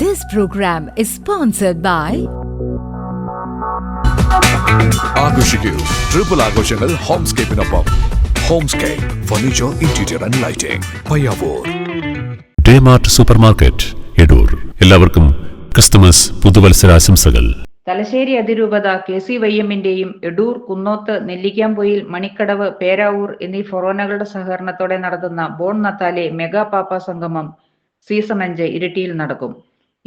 This program is sponsored by ആഘോഷിക്കൂ. Triple ആഘോഷങ്ങൾ ഹോംസ്കേപ്പിനൊപ്പം. Homescape furniture interior and lighting Payyavoor. DayMart supermarket Edoor എല്ലാവർക്കും Christmas പുതുവത്സരാശംസകൾ തലശ്ശേരി അതിരൂപത K C വയ്യമ്മിന്റെയും എടൂർ കുന്നോത്ത് നെല്ലിക്കാംപൊയിൽ മണിക്കടവ് പേരാവൂർ എന്നീ ഫൊറോനകളുടെ സഹകരണത്തോടെ നടത്തുന്ന ബോൺ നത്താലെ മെഗാ പാപ്പ സംഗമം സീസൺ അഞ്ച് ഇരിട്ടിയിൽ നടക്കും.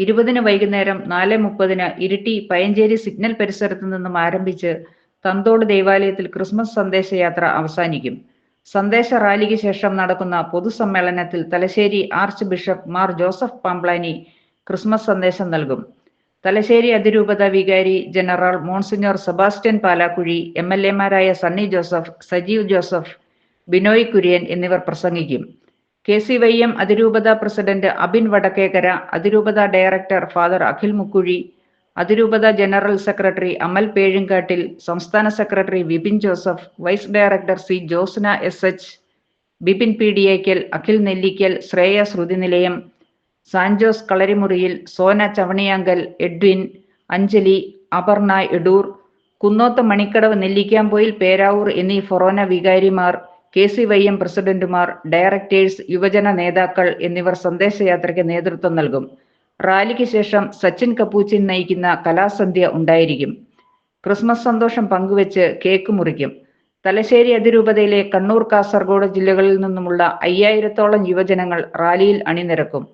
ഇരുപതിന് വൈകുന്നേരം നാല് മുപ്പതിന് ഇരിട്ടി പയഞ്ചേരി സിഗ്നൽ പരിസരത്ത് നിന്നും ആരംഭിച്ച് തന്തോട് ദേവാലയത്തിൽ ക്രിസ്മസ് സന്ദേശയാത്ര അവസാനിക്കും. സന്ദേശ റാലിക്ക് ശേഷം നടക്കുന്ന പൊതുസമ്മേളനത്തിൽ Thalassery archbishop Mar Joseph Pamplany Christmas സന്ദേശം നൽകും. തലശ്ശേരി അതിരൂപത വികാരി general monsignor Sebastian Palakuzhy M L എമാരായ Sunny Joseph Sajeev Joseph Binoy Kurian എന്നിവർ പ്രസംഗിക്കും. കെ സി വൈ എം അതിരൂപത പ്രസിഡന്റ് അബിൻ വടക്കേക്കര അതിരൂപത ഡയറക്ടർ ഫാദർ അഖിൽ മുക്കുഴി അതിരൂപത ജനറൽ സെക്രട്ടറി അമൽ പേഴുങ്കാട്ടിൽ സംസ്ഥാന secretary Vipin Joseph vice director C Josna S H Bipin P D Ekkal Akhil Nellikkal Shreya Shruthinilayam San Jose Kalarimuriyil Sona Chavaniyankal Edwin Anjali Aparna Edoor Kunnoth Manikkadavu Nellikkampoyil Peravoor എന്നീ ഫൊറോന വികാരിമാർ കെ സി വൈ എം പ്രസിഡന്റുമാർ directors യുവജന നേതാക്കൾ എന്നിവർ സന്ദേശയാത്രയ്ക്ക് നേതൃത്വം നൽകും. റാലിക്ക് ശേഷം സച്ചിൻ കപ്പൂച്ചിൻ നയിക്കുന്ന കലാസന്ധ്യ ഉണ്ടായിരിക്കും. ക്രിസ്മസ് സന്തോഷം പങ്കുവെച്ച് കേക്ക് മുറിക്കും. തലശ്ശേരി അതിരൂപതയിലെ കണ്ണൂർ കാസർഗോഡ് ജില്ലകളിൽ നിന്നുമുള്ള അയ്യായിരത്തോളം യുവജനങ്ങൾ റാലിയിൽ അണിനിരക്കും.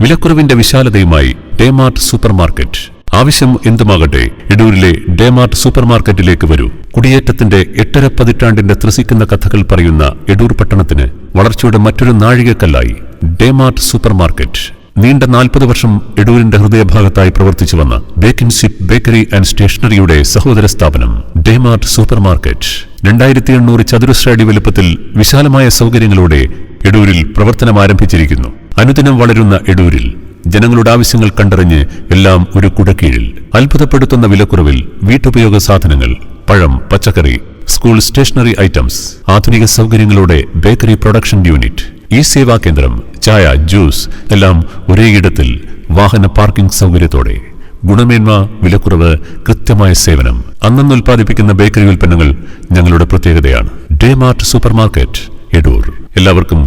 വിലക്കുറവിന്റെ വിശാലതയുമായി ഡേമാർട്ട് സൂപ്പർ മാർക്കറ്റ് ആവശ്യം എന്തുമാകട്ടെ ഇടൂരിലെ ഡേമാർട്ട് സൂപ്പർ മാർക്കറ്റിലേക്ക് വരൂ. കുടിയേറ്റത്തിന്റെ എട്ടര പതിറ്റാണ്ടിന്റെ ത്രസിക്കുന്ന കഥകൾ പറയുന്ന എടൂർ പട്ടണത്തിന് വളർച്ചയുടെ മറ്റൊരു നാഴികക്കല്ലായി ഡേമാർട്ട് സൂപ്പർ മാർക്കറ്റ് നീണ്ട നാൽപ്പത് വർഷം എടൂരിന്റെ ഹൃദയഭാഗത്തായി പ്രവർത്തിച്ചു വന്ന ബേക്കിൻസിപ്പ് ബേക്കറി ആൻഡ് സ്റ്റേഷനറിയുടെ സഹോദര സ്ഥാപനം ഡേമാർട്ട് സൂപ്പർ മാർക്കറ്റ് രണ്ടായിരത്തി എണ്ണൂറ് ചതുരശ്ര അടി വലുപ്പത്തിൽ വിശാലമായ സൗകര്യങ്ങളോടെ എടൂരിൽ പ്രവർത്തനം ആരംഭിച്ചിരിക്കുന്നു അനുദിനം വളരുന്ന എടൂരിൽ ജനങ്ങളുടെ ആവശ്യങ്ങൾ കണ്ടറിഞ്ഞ് എല്ലാം ഒരു കുടക്കീഴിൽ. അത്ഭുതപ്പെടുത്തുന്ന വിലക്കുറവിൽ വീട്ടുപയോഗ സാധനങ്ങൾ പഴം പച്ചക്കറി സ്കൂൾ സ്റ്റേഷനറി ഐറ്റംസ് ആധുനിക സൗകര്യങ്ങളോടെ ബേക്കറി പ്രൊഡക്ഷൻ യൂണിറ്റ് ഈ സേവാ കേന്ദ്രം ചായ ജ്യൂസ് എല്ലാം ഒരേ ഇടത്തിൽ വാഹന പാർക്കിംഗ് സൗകര്യത്തോടെ. ഗുണമേന്മ വിലക്കുറവ് കൃത്യമായ സേവനം. അന്നന്ന് ഉൽപ്പാദിപ്പിക്കുന്ന ബേക്കറി ഉൽപ്പന്നങ്ങൾ ഞങ്ങളുടെ പ്രത്യേകതയാണ്. DayMart supermarket Edoor. എല്ലാവർക്കും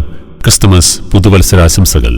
ക്രിസ്തുമസ് പുതുവത്സരാശംസകൾ.